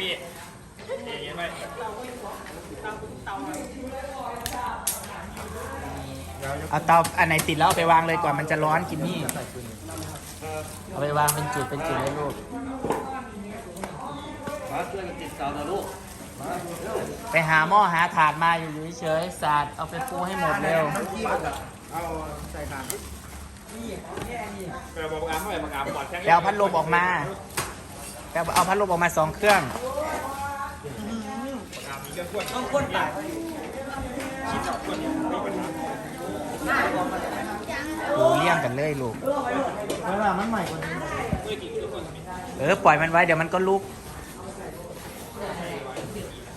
บี้อย่างเงี้ยไปเอาเตาอันไหนติดแล้วเอาไปวางเลยก่อนมันจะร้อนกินนี่ เอาไปวางเป็นจุดเป็นจุดเลยลูก มาช่วยกันติดเสาหน่อยลูกไปหาหม้อหาถาดมาอยู่อยู่เฉยๆสาดเอาไปปูให้หมดเร็ว เออบอกงามเมื่อไหร่บอกงามบอดแข้งไปเอาพัดลมออกมาไปเอาพัดลมออกมาสองเครื่อง ต้องขวดปากคิดเอาขวดเนี่ยมีปัญหาปูเลี่ยงกันเลยลูกเมื่อกี้ทุกคนมีเออ ปล่อยมันไว้ เดี๋ยวมันก็ลุก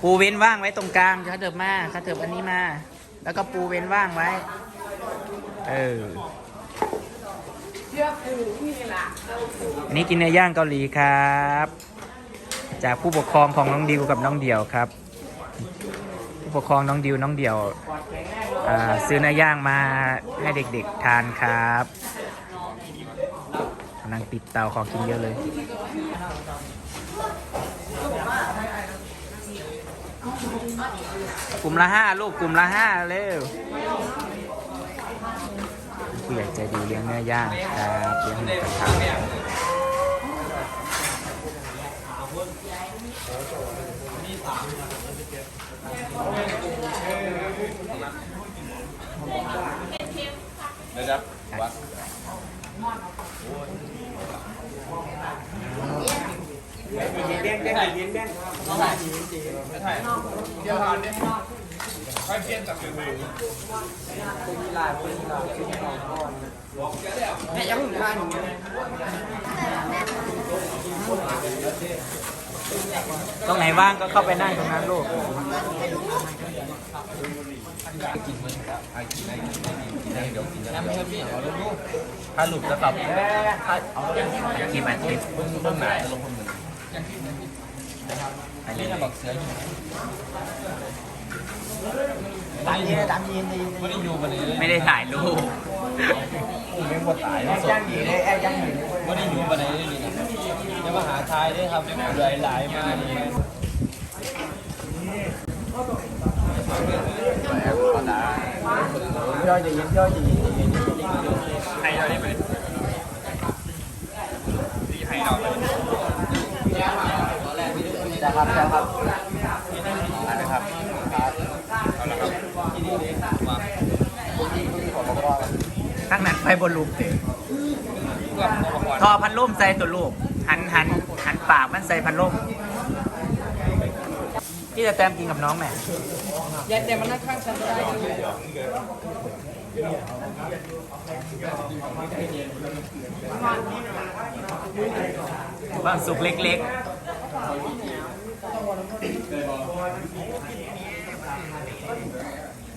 ปูเว้นว่างไว้ตรงกลางเขาเถิบมาเขาเถิบอันนี้มา แล้วก็ปูเว้นว่างไว้ เอออันนี้กินเนื้อย่างเกาหลีครับ จากผู้ปกครองของน้องดิวกับน้องเดี่ยวครับ ปกครองน้องดิวน้องเดี่ยวอ่าซื้อเนื้อย่างมาให้เด็กๆทานครับกำลังติดเตาของกินเยอะเลยกลุ่มละห้าลูกกลุ่มละห้าเร็วผู้ใหญ่ใจดีเลี้ยงเนื้อย่างครับเลี้ยงหมูกระทะ เดี๋ครับวัดแดงแดงเย็นแดงเอาไปไม่ใช่เดี๋ยวทานเนี่ยค่อยเพี้ยนจากเป็นมือเป็นลายเป็นลายเป็นลายก้อนแม่ยังหนุนลายหนุนเลย ตรงไหนว่างก็เข้าไปนั่งตรงนั้นลูกถ้าหลุดจะกลับกี่มันติดเบื้องหน้าจะลงคนหนึ่งไปเลยนี่บอกเสืออยู่ดังยีนดังยีนไม่ได้อยู่มาเลยไม่ได้ถ่ายรูปผมไม่หมดตายแล้วสดย่างยีเลยแอบย่างยีเลย ไม่ได้อยู่มาไหนเลยนี่นะจะมาหาทายด้วยครับหลายหลายมาดีย่อยจะยินย่อยจะยินให้เราได้ไหมดีให้เราเลยจะครับจะครับนะครับเอาละครับที่นี่เลยมาข้างนั้นไปบนลูกเพื่ออุปกรณ์ ทอพันล่มใส่ตัวลูก หันหันหันปากมันใส่พันล่มพี่จะแต้มกินกับน้องแม่อย่าแต่มันนั่งข้างฉันก็ได้บ้างสุกเล็ก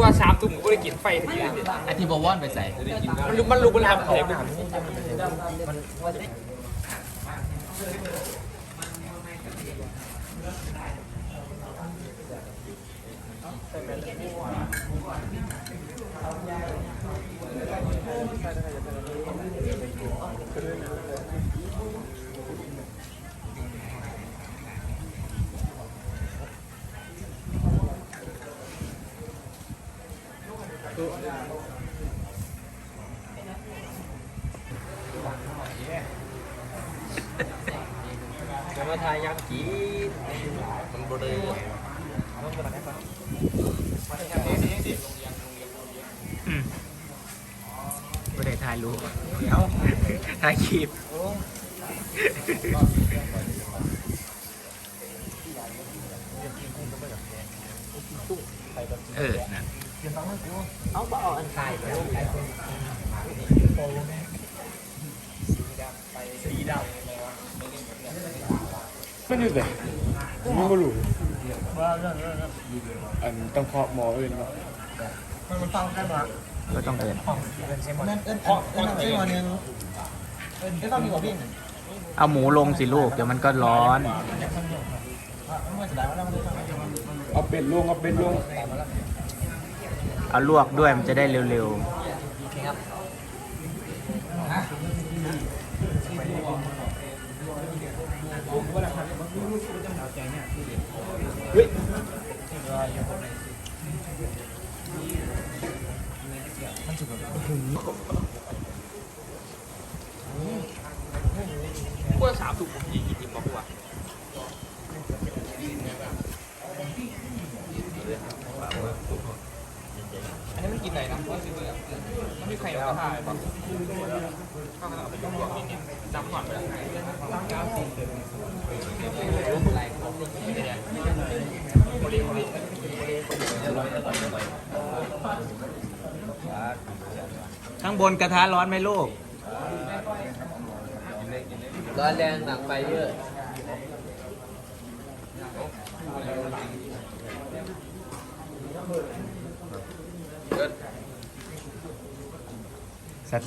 ว่าสามทุ่มก็ได้กินไฟทีเดียไอที่บอวอนไปใส่ มันลุกมันลุกมันทำแผลมัน จะมาทายยักษ์กีมันบริอืมไม่ได้ถ่ายรูปเอาถ่ายคลิปเออนะ เอาบ่เอาอันใครไปไม่ได้เลยไม่รู้อันต้องเคาะหมออื่นเนาะมันมันฟังกันวะก็ต้องเอินเอินเอินเอินเอินเอินวันนึงเอินก็ต้องมีกว่าพี่เอาหมูลงสิลูกเดี๋ยวมันก็ร้อน เอาเป็ดลงเอาเป็ดลง เอาลวกด้วยมันจะได้เร็วพวกสามถูกผมยิงกี่ทีมบอกว่าอันนี้มันกินไหนนะว่าสิเนี่ยมันมีใครเอาถ่ายป่ะ ข้างบนกระทะร้อนไหมลูก ร้อนแรงหนักไปเยอะ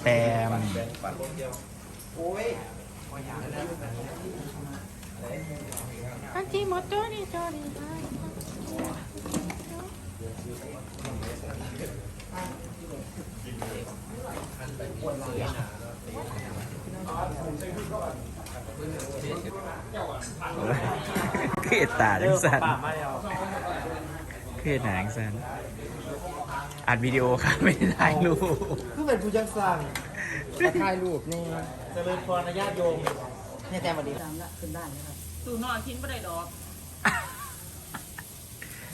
แตมป์เครียดตาจังสันเครียดหนังสัน อัดวิดีโอครับไม่ได้ถ่ายรูปคือเป็นผู้จักสั่งถ่ายรูปนี่เจริญพรญาติโยมเนี่ยแต่วันนี้สูนอนทิ้งไปได้ดอก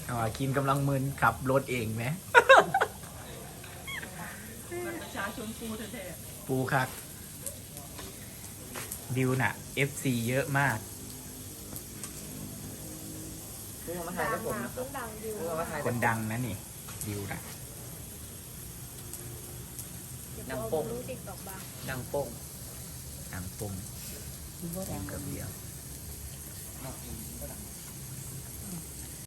อ๋อคินกำลังมึนขับรถเองไหมมันประชาชนฟูแท้ปูคักดิวน่ะ FC เยอะมากมาถ่ายกับผมนะค นดังนะนี่ดิวน่ะนังโป่งนังโป่งดังปุ้งกับเดียว